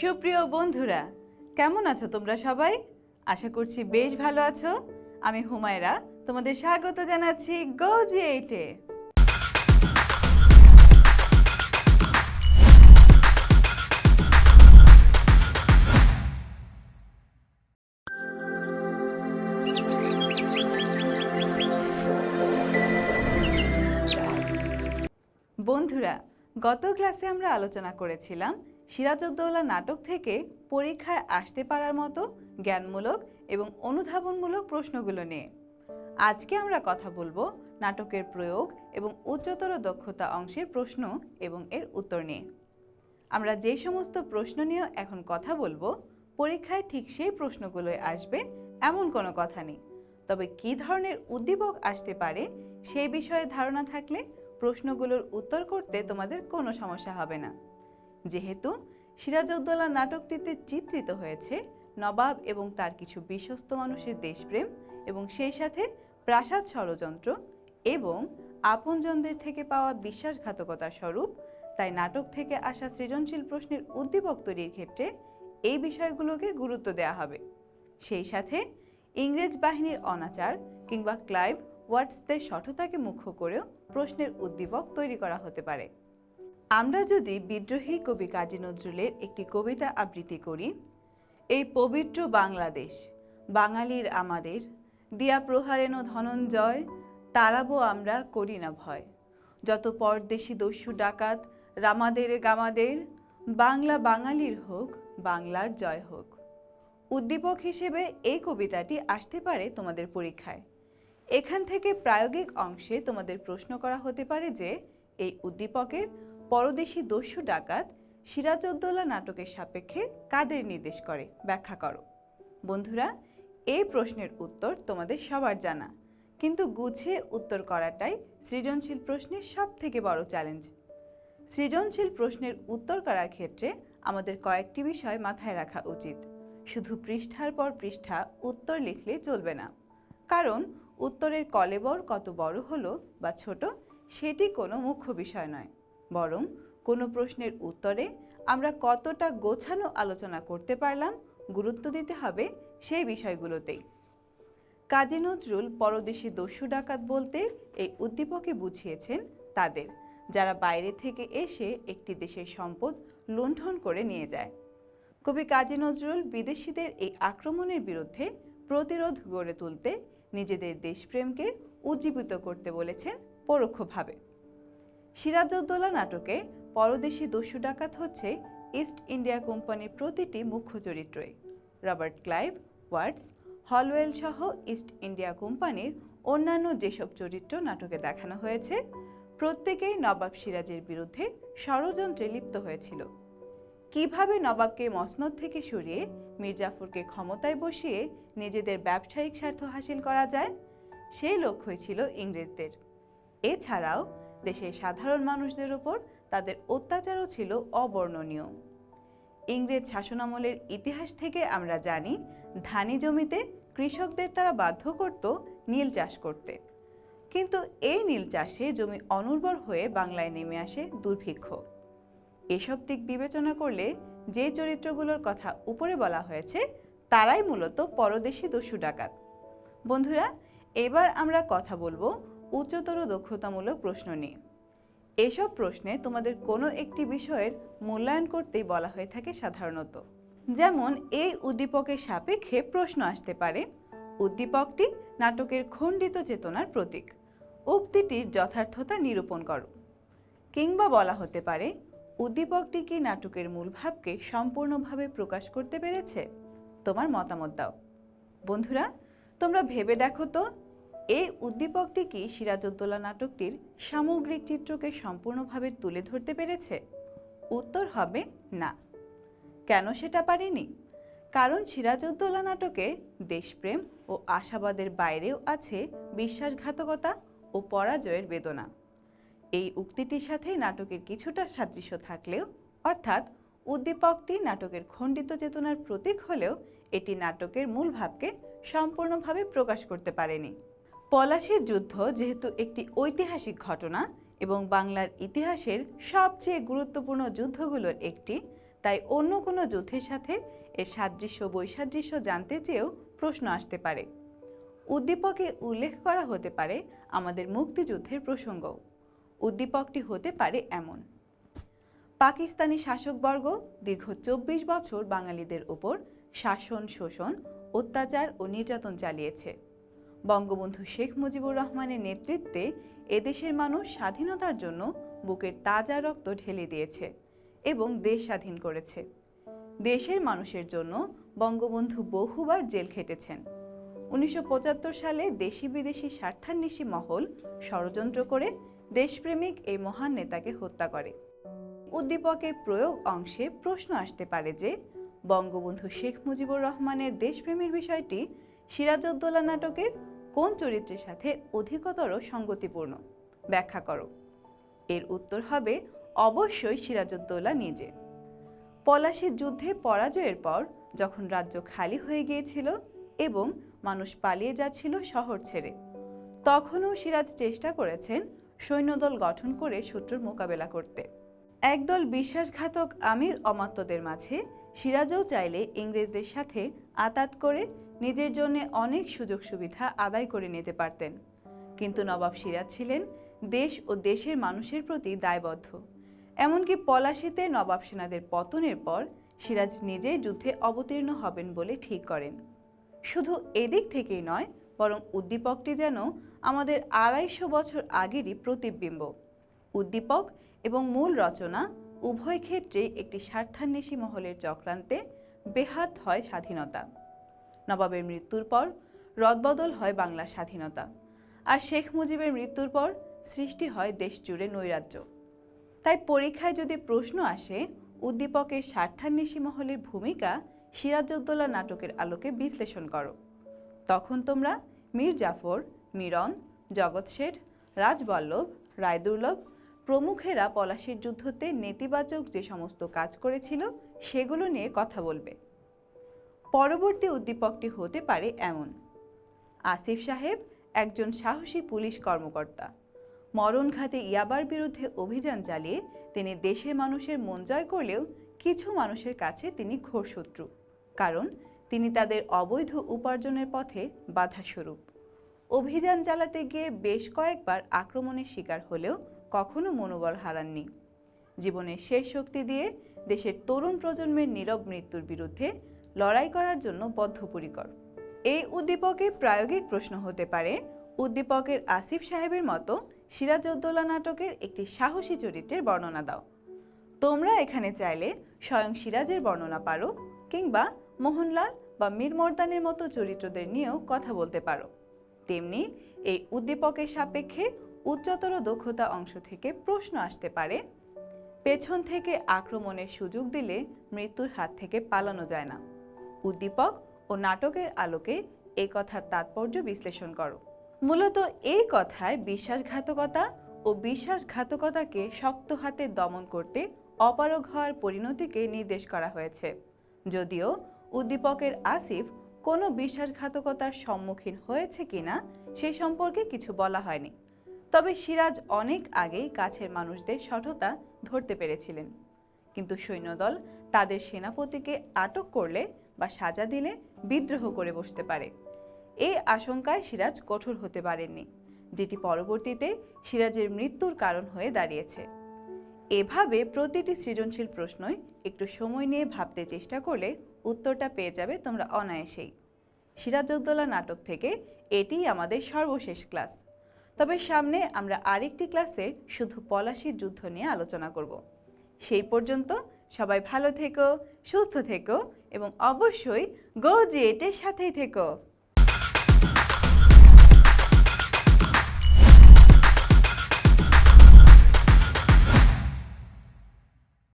সুপ্রিয় বন্ধুরা, কেমন আছো তোমরা সবাই? আশা করছি বেশ ভালো আছো। আমি হুমায়রা, তোমাদের স্বাগত জানাচ্ছি গো জি এইটে বন্ধুরা, গত ক্লাসে আমরা আলোচনা করেছিলাম সিরাজউদ্দৌলা নাটক থেকে পরীক্ষায় আসতে পারার মতো জ্ঞানমূলক এবং অনুধাবনমূলক প্রশ্নগুলো নিয়ে। আজকে আমরা কথা বলব নাটকের প্রয়োগ এবং উচ্চতর দক্ষতা অংশের প্রশ্ন এবং এর উত্তর নিয়ে। আমরা যে সমস্ত প্রশ্ন নিয়ে এখন কথা বলব, পরীক্ষায় ঠিক সেই প্রশ্নগুলোই আসবে এমন কোনো কথা নেই। তবে কী ধরনের উদ্দীপক আসতে পারে সেই বিষয়ে ধারণা থাকলে প্রশ্নগুলোর উত্তর করতে তোমাদের কোনো সমস্যা হবে না। যেহেতু সিরাজউদ্দৌলা নাটকটিতে চিত্রিত হয়েছে নবাব এবং তার কিছু বিশ্বস্ত মানুষের দেশপ্রেম এবং সেই সাথে প্রাসাদ ষড়যন্ত্র এবং আপনজনদের থেকে পাওয়া বিশ্বাসঘাতকতার স্বরূপ, তাই নাটক থেকে আসা সৃজনশীল প্রশ্নের উদ্দীপক তৈরির ক্ষেত্রে এই বিষয়গুলোকে গুরুত্ব দেওয়া হবে। সেই সাথে ইংরেজ বাহিনীর অনাচার কিংবা ক্লাইভ ওয়াটসদের সঠতাকে মুখ্য করেও প্রশ্নের উদ্দীপক তৈরি করা হতে পারে। আমরা যদি বিদ্রোহী কবি কাজী নজরুলের একটি কবিতা আবৃত্তি করি, এই পবিত্র বাংলাদেশ, বাঙালির আমাদের, দিয়া প্রহারেন ধনঞ্জয়, তারাবো আমরা করি না ভয়। যত পরদেশি দস্যু ডাকাত, রামাদের গামাদের, বাংলা বাঙালির হোক, বাংলার জয় হোক। উদ্দীপক হিসেবে এই কবিতাটি আসতে পারে তোমাদের পরীক্ষায়। এখান থেকে প্রায়োগিক অংশে তোমাদের প্রশ্ন করা হতে পারে যে, এই উদ্দীপকের পরদেশি দস্যু ডাকাত সিরাজউদ্দৌলা নাটকের সাপেক্ষে কাদের নির্দেশ করে? ব্যাখ্যা করো। বন্ধুরা এই প্রশ্নের উত্তর তোমাদের সবার জানা। কিন্তু গুছিয়ে উত্তর করাটাই সৃজনশীল প্রশ্নের সব থেকে বড় চ্যালেঞ্জ সৃজনশীল প্রশ্নের উত্তর করার ক্ষেত্রে আমাদের কয়েকটি বিষয় মাথায় রাখা উচিত। শুধু পৃষ্ঠার পর পৃষ্ঠা উত্তর লিখলে চলবে না। কারণ উত্তরের কলেবর কত বড় হলো বা ছোট, সেটি কোনো মুখ্য বিষয় নয়। বরং কোনো প্রশ্নের উত্তরে আমরা কতটা গোছানো আলোচনা করতে পারলাম গুরুত্ব দিতে হবে সেই বিষয়গুলোতেই। কাজী নজরুল পরদেশি দস্যু ডাকাত বলতে এই উদ্দীপকে বুঝিয়েছেন তাদের, যারা বাইরে থেকে এসে একটি দেশের সম্পদ লুণ্ঠন করে নিয়ে যায়। কবি কাজী নজরুল বিদেশিদের এই আক্রমণের বিরুদ্ধে প্রতিরোধ গড়ে তুলতে নিজেদের দেশপ্রেমকে উজ্জীবিত করতে বলেছেন পরোক্ষভাবে। সিরাজউদ্দৌলা নাটকে পরদেশি দস্যু ডাকাত হচ্ছে ইস্ট ইন্ডিয়া কোম্পানির প্রতিটি মুখ্য চরিত্রই। রবার্ট ক্লাইভ ওয়ার্ডস হলওয়েল সহ ইস্ট ইন্ডিয়া কোম্পানির অন্যান্য যেসব চরিত্র নাটকে দেখানো হয়েছে, প্রত্যেকেই নবাব সিরাজের বিরুদ্ধে ষড়যন্ত্রে লিপ্ত হয়েছিল। কীভাবে নবাবকে মসনদ থেকে সরিয়ে মির্জাফরকে ক্ষমতায় বসিয়ে নিজেদের ব্যবসায়িক স্বার্থ হাসিল করা যায়, সেই লক্ষ্যই ছিল ইংরেজদের। এছাড়াও দেশের সাধারণ মানুষদের উপর তাদের অত্যাচারও ছিল অবর্ণনীয়। ইংরেজ শাসনামলের ইতিহাস থেকে আমরা জানি, ধানি জমিতে কৃষকদের তারা বাধ্য করত নীল চাষ করতে। কিন্তু এই নীল চাষে জমি অনুর্বর হয়ে বাংলায় নেমে আসে দুর্ভিক্ষ। এসব দিক বিবেচনা করলে যে চরিত্রগুলোর কথা উপরে বলা হয়েছে, তারাই মূলত পরদেশি দস্যু ডাকাত। বন্ধুরা, এবার আমরা কথা বলব উচ্চতর দক্ষতামূলক প্রশ্ন নিয়ে এসব প্রশ্নে তোমাদের কোনো একটি বিষয়ের মূল্যায়ন করতেই বলা হয়ে থাকে সাধারণত। যেমন, এই উদ্দীপকের সাপেক্ষে প্রশ্ন আসতে পারে, উদ্দীপকটি নাটকের খণ্ডিত চেতনার প্রতীক উক্তিটির যথার্থতা নিরূপণ করো। কিংবা বলা হতে পারে, উদ্দীপকটি কি নাটকের মূল ভাবকে সম্পূর্ণভাবে প্রকাশ করতে পেরেছে? তোমার মতামত দাও। বন্ধুরা, তোমরা ভেবে দেখো তো এই উদ্দীপকটি কি সিরাজউদ্দৌলা নাটকটির সামগ্রিক চিত্রকে সম্পূর্ণভাবে তুলে ধরতে পেরেছে? উত্তর হবে না। কেন সেটা পারেনি? কারণ সিরাজউদ্দৌলা নাটকে দেশপ্রেম ও আশাবাদের বাইরেও আছে বিশ্বাসঘাতকতা ও পরাজয়ের বেদনা। এই উক্তিটির সাথে নাটকের কিছুটা সাদৃশ্য থাকলেও, অর্থাৎ উদ্দীপকটি নাটকের খণ্ডিত চেতনার প্রতীক হলেও এটি নাটকের মূল ভাবকে সম্পূর্ণভাবে প্রকাশ করতে পারেনি। পলাশীর যুদ্ধ যেহেতু একটি ঐতিহাসিক ঘটনা এবং বাংলার ইতিহাসের সবচেয়ে গুরুত্বপূর্ণ যুদ্ধগুলোর একটি, তাই অন্য কোনো যুদ্ধের সাথে এর সাদৃশ্য বৈসাদৃশ্য জানতে চেয়েও প্রশ্ন আসতে পারে। উদ্দীপকে উল্লেখ করা হতে পারে আমাদের মুক্তিযুদ্ধের প্রসঙ্গ। উদ্দীপকটি হতে পারে এমন। পাকিস্তানি শাসকবর্গ দীর্ঘ চব্বিশ বছর বাঙালিদের উপর শাসন, শোষণ, অত্যাচার ও নির্যাতন চালিয়েছে। বঙ্গবন্ধু শেখ মুজিবুর রহমানের নেতৃত্বে এদেশের মানুষ স্বাধীনতার জন্য বুকের তাজা রক্ত ঢেলে দিয়েছে এবং দেশ স্বাধীন করেছে। দেশের মানুষের জন্য বঙ্গবন্ধু বহুবার জেল খেটেছেন। উনিশশো পঁচাত্তর সালে দেশি বিদেশি স্বার্থান্বেষী মহল ষড়যন্ত্র করে দেশপ্রেমিক এই মহান নেতাকে হত্যা করে। উদ্দীপকে প্রয়োগ অংশে প্রশ্ন আসতে পারে যে, বঙ্গবন্ধু শেখ মুজিবুর রহমানের দেশপ্রেমের বিষয়টি সিরাজউদ্দৌলা নাটকের কোন চরিত্রের সাথে অধিকতর সঙ্গতিপূর্ণ? ব্যাখ্যা করো। এর উত্তর হবে, অবশ্যই সিরাজউদ্দৌলা নিজে। পলাশির যুদ্ধে পরাজয়ের পর, যখন রাজ্য খালি হয়ে গিয়েছিল এবং মানুষ পালিয়ে যাচ্ছিল শহর ছেড়ে, তখনও সিরাজ চেষ্টা করেছেন সৈন্যদল গঠন করে শত্রুর মোকাবেলা করতে। একদল বিশ্বাসঘাতক আমির অমাত্যদের মাঝে সিরাজও চাইলে ইংরেজদের সাথে আতাত করে নিজের জন্য অনেক সুযোগ সুবিধা আদায় করে নিতে পারতেন। কিন্তু নবাব সিরাজ ছিলেন দেশ ও দেশের মানুষের প্রতি দায়বদ্ধ। এমনকি পলাশিতে নবাব সেনাদের পতনের পর সিরাজ নিজেই যুদ্ধে অবতীর্ণ হবেন বলে ঠিক করেন। শুধু এদিক থেকেই নয়, বরং উদ্দীপকটি যেন আমাদের আড়াইশো বছর আগেরই প্রতিবিম্ব। উদ্দীপক এবং মূল রচনা উভয় ক্ষেত্রেই একটি স্বার্থান্বেষী মহলের চক্রান্তে বেহাত হয় স্বাধীনতা। নবাবের মৃত্যুর পর রদবদল হয় বাংলার স্বাধীনতা আর শেখ মুজিবের মৃত্যুর পর সৃষ্টি হয় দেশ জুড়ে নৈরাজ্য। তাই পরীক্ষায় যদি প্রশ্ন আসে, উদ্দীপকের স্বার্থান্বেষী মহলের ভূমিকা সিরাজউদ্দৌলা নাটকের আলোকে বিশ্লেষণ করো। তখন তোমরা মীর জাফর, মিরন, জগৎ শেঠ, রাজবল্লভ, রায়দুর্লভ প্রমুখেরা পলাশির যুদ্ধতে নেতিবাচক যে সমস্ত কাজ করেছিল, সেগুলো নিয়ে কথা বলবে। পরবর্তী উদ্দীপকটি হতে পারে এমন। আসিফ সাহেব একজন সাহসী পুলিশ কর্মকর্তা। মরণঘাতে ইয়াবার বিরুদ্ধে অভিযান চালিয়ে তিনি দেশের মানুষের মন জয় করলেও কিছু মানুষের কাছে তিনি ঘোর শত্রু, কারণ তিনি তাদের অবৈধ উপার্জনের পথে বাধাস্বরূপ। অভিযান চালাতে গিয়ে বেশ কয়েকবার আক্রমণের শিকার হলেও কখনো মনোবল হারাননি। জীবনের শেষ শক্তি দিয়ে দেশের তরুণ প্রজন্মের নীরব মৃত্যুর বিরুদ্ধে লড়াই করার জন্য বদ্ধপরিকর। এই উদ্দীপকে প্রায়োগিক প্রশ্ন হতে পারে, উদ্দীপকের আসিফ সাহেবের মতো সিরাজউদ্দৌলা নাটকের একটি সাহসী চরিত্রের বর্ণনা দাও। তোমরা এখানে চাইলে স্বয়ং সিরাজের বর্ণনা পারো কিংবা মোহনলাল বা মীর মর্দানের মতো চরিত্রদের নিয়েও কথা বলতে পারো। তেমনি এই উদ্দীপকের সাপেক্ষে উচ্চতর দক্ষতা অংশ থেকে প্রশ্ন আসতে পারে, পেছন থেকে আক্রমণের সুযোগ দিলে মৃত্যুর হাত থেকে পালানো যায় না। উদ্দীপক ও নাটকের আলোকে এই কথার তাৎপর্য বিশ্লেষণ করো। মূলত এই কথায় বিশ্বাসঘাতকতা ও বিশ্বাসঘাতকতাকে শক্ত হাতে দমন করতে অপারগ হওয়ার পরিণতিকে নির্দেশ করা হয়েছে। যদিও উদ্দীপকের আসিফ কোনো বিশ্বাসঘাতকতার সম্মুখীন হয়েছে কিনা সে সম্পর্কে কিছু বলা হয়নি। তবে সিরাজ অনেক আগেই কাছের মানুষদের সঠতা ধরতে পেরেছিলেন। কিন্তু সৈন্যদল তাদের সেনাপতিকে আটক করলে বা সাজা দিলে বিদ্রোহ করে বসতে পারে। এই আশঙ্কায় সিরাজ কঠোর হতে পারেননি, যেটি পরবর্তীতে সিরাজের মৃত্যুর কারণ হয়ে দাঁড়িয়েছে। এভাবে প্রতিটি সৃজনশীল প্রশ্নই একটু সময় নিয়ে ভাবতে চেষ্টা করলে উত্তরটা পেয়ে যাবে তোমরা অনায়াসেই। সিরাজউদ্দৌলা নাটক থেকে এটিই আমাদের সর্বশেষ ক্লাস। তবে সামনে আমরা আরেকটি ক্লাসে শুধু পলাশির যুদ্ধ নিয়ে আলোচনা করব। সেই পর্যন্ত সবাই ভালো থেকো, সুস্থ থেকো এবং অবশ্যই গো জিএটের সাথেই থেকো।